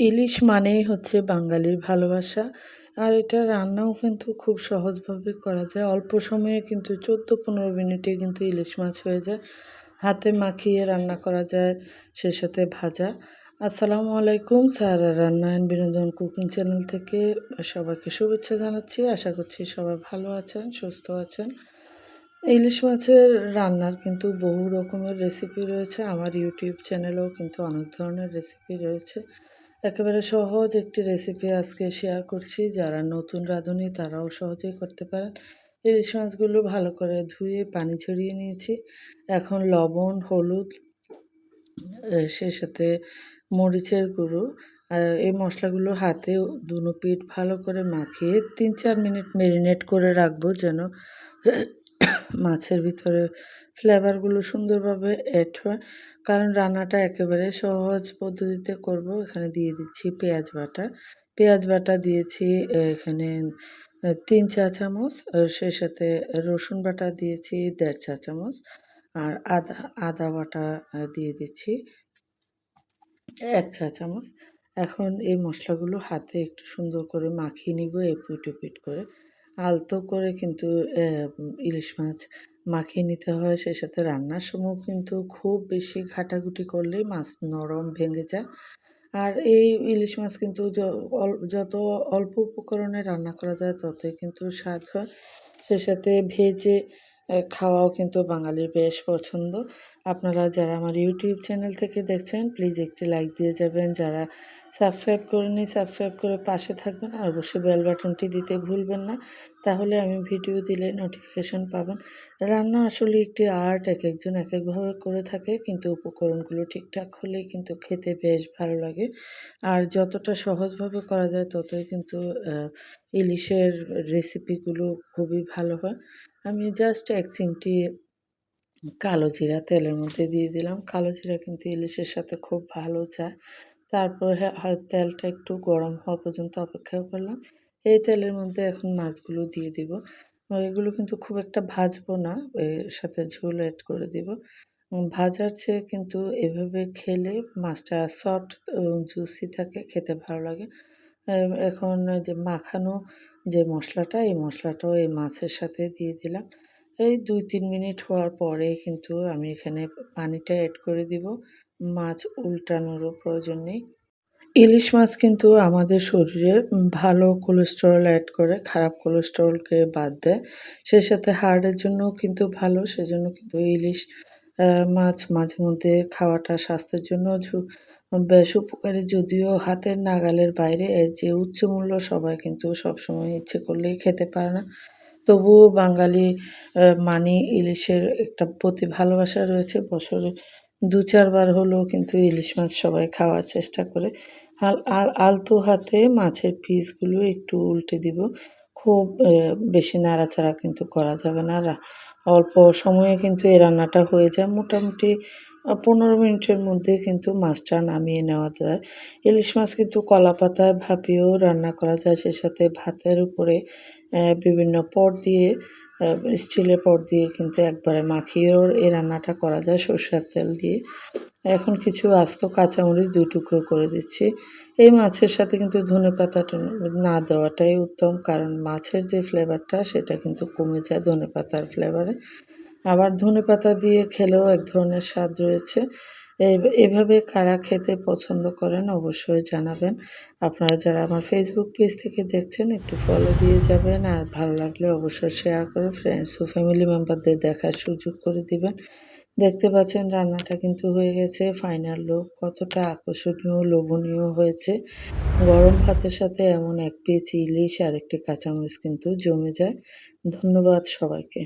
ইলিশ মানেই হচ্ছে বাঙালির ভালোবাসা। আর এটা রান্নাও কিন্তু খুব সহজভাবে করা যায়। অল্প সময়ে কিন্তু ১৪-১৫ মিনিটে কিন্তু ইলিশ মাছ হয়ে যায়। হাতে মাখিয়ে রান্না করা যায়, সে সাথে ভাজা। আসসালামু আলাইকুম সাহারা রান্না অ্যান্ড বিনোদন কুকিং চ্যানেল থেকে সবাইকে শুভেচ্ছা জানাচ্ছি। আশা করছি সবাই ভালো আছেন, সুস্থ আছেন। ইলিশ মাছের রান্নার কিন্তু বহু রকমের রেসিপি রয়েছে। আমার ইউটিউব চ্যানেলেও কিন্তু অনেক ধরনের রেসিপি রয়েছে। একেবারে সহজ একটি রেসিপি আজকে শেয়ার করছি। যারা নতুন রাঁধুনি, তারাও সহজেই করতে পারেন। ইলিশ মাছগুলো ভালো করে ধুয়ে পানি ছড়িয়ে নিয়েছি। এখন লবণ, হলুদ সে সাথে মরিচের গুঁড়ো এই মশলাগুলো হাতে দুনো পিঠ ভালো করে মাখিয়ে তিন চার মিনিট মেরিনেট করে রাখব যেন মাছের ভিতরে ফ্লেভারগুলো সুন্দরভাবে অ্যাড হয়। কারণ রান্নাটা একেবারে সহজ পদ্ধতিতে করব। এখানে দিয়ে দিচ্ছি পেঁয়াজ বাটা। পেঁয়াজ বাটা দিয়েছি এখানে তিন চা চামচ। সেই সাথে রসুন বাটা দিয়েছি, দেড় চা চামচ। আর আদা আদা বাটা দিয়ে দিচ্ছি, এক চা চামচ। এখন এই মশলাগুলো হাতে একটু সুন্দর করে মাখিয়ে নিব এপিট ওপিট করে। আলতো করে কিন্তু ইলিশ মাছ মাখিয়ে নিতে হয়। সে সাথে রান্নার সময় কিন্তু খুব বেশি ঘাটাঘুটি করলে মাছ নরম ভেঙে যায়। আর এই ইলিশ মাছ কিন্তু যত অল্প উপকরণে রান্না করা যায় ততই কিন্তু স্বাদ হয়। সে সাথে ভেজে খাওয়াও কিন্তু বাঙালির বেশ পছন্দ। আপনারা যারা আমার ইউটিউব চ্যানেল থেকে দেখছেন, প্লিজ একটি লাইক দিয়ে যাবেন। যারা সাবস্ক্রাইব করেনি সাবস্ক্রাইব করে পাশে থাকবেন আর অবশ্যই বেল বাটনটি দিতে ভুলবেন না। তাহলে আমি ভিডিও দিলে নোটিফিকেশন পাবেন। রান্না আসলে একটি আর্ট এক একজন এক একভাবে করে থাকে, কিন্তু উপকরণগুলো ঠিকঠাক হলেই কিন্তু খেতে বেশ ভালো লাগে। আর যতটা সহজভাবে করা যায় ততই কিন্তু ইলিশের রেসিপিগুলো খুবই ভালো হয়। আমি জাস্ট এক চিমটি কালো জিরা তেলের মধ্যে দিয়ে দিলাম। কালো জিরা কিন্তু ইলিশের সাথে খুব ভালো যায়। তারপর তেলটা একটু গরম হওয়া পর্যন্ত অপেক্ষা করলাম। এই তেলের মধ্যে এখন মাছগুলো দিয়ে দিব। এগুলো কিন্তু খুব একটা ভাজবো না, এর সাথে ঝোল অ্যাড করে দিব। ভাজার চেয়ে কিন্তু এভাবে খেলে মাছটা সফট এবং জুসি থাকে, খেতে ভালো লাগে। এখন যে মাখানো যে মশলাটা, এই মশলাটাও এই মাছের সাথে দিয়ে দিলাম। এই দুই, তিন মিনিট হওয়ার পরে কিন্তু আমি এখানে পানিটা অ্যাড করে দিব। মাছ উল্টানোরও প্রয়োজন নেই। ইলিশ মাছ কিন্তু আমাদের শরীরে ভালো কোলেস্টেরল অ্যাড করে, খারাপ কোলেস্টেরলকে বাদ দেয়। সেই সাথে হার্টের জন্যও কিন্তু ভালো, সেজন্য কিন্তু ইলিশ মাছ মাঝে মধ্যে খাওয়াটা স্বাস্থ্যের জন্য বেশ উপকারী। যদিও হাতের নাগালের বাইরে এর যে উচ্চ মূল্য সবাই কিন্তু সবসময় ইচ্ছে করলেই খেতে পারে না। তবুও বাঙালি মানে ইলিশের একটা প্রতি ভালোবাসা রয়েছে। বছরে দু চারবার হলেও কিন্তু ইলিশ মাছ সবাই খাওয়ার চেষ্টা করে। আর আলতো হাতে মাছের পিসগুলো একটু উল্টে দিব। খুব বেশি নাড়াচাড়া কিন্তু করা যাবে না। অল্প সময়ে কিন্তু এই রান্নাটা হয়ে যায়। মোটামুটি পনেরো মিনিটের মধ্যে কিন্তু মাছটা নামিয়ে নেওয়া যায়। ইলিশ মাছ কিন্তু কলা পাতায় ভাপিয়েও রান্না করা যায় সে সাথে ভাতের উপরে বিভিন্ন পট দিয়ে স্টিলের পট দিয়ে কিন্তু একবারে মাখিয়েও এই রান্নাটা করা যায় সরষের তেল দিয়ে। এখন কিছু আস্ত কাঁচামরিচ দুই টুকরো করে দিচ্ছি। এই মাছের সাথে কিন্তু ধনে পাতাটা না দেওয়াটাই উত্তম, কারণ মাছের যে ফ্লেভারটা সেটা কিন্তু কমে যায় ধনে পাতার ফ্লেভারে আবার ধনে পাতা দিয়ে খেলেও এক ধরনের স্বাদ রয়েছে। এভাবে কারা খেতে পছন্দ করেন অবশ্যই জানাবেন। আপনারা যারা আমার ফেসবুক পেজ থেকে দেখছেন, একটু ফলো দিয়ে যাবেন। আর ভালো লাগলে অবশ্যই শেয়ার করে ফ্রেন্ডস ও ফ্যামিলি মেম্বারদের দেখার সুযোগ করে দিবেন। দেখতে পাচ্ছেন রান্নাটা কিন্তু হয়ে গেছে। ফাইনাল লুক কতটা আকর্ষণীয়, লোভনীয় হয়েছে। গরম ভাতের সাথে এমন এক পিস ইলিশ আর একটি কাঁচামরিচ কিন্তু জমে যায়। ধন্যবাদ সবাইকে।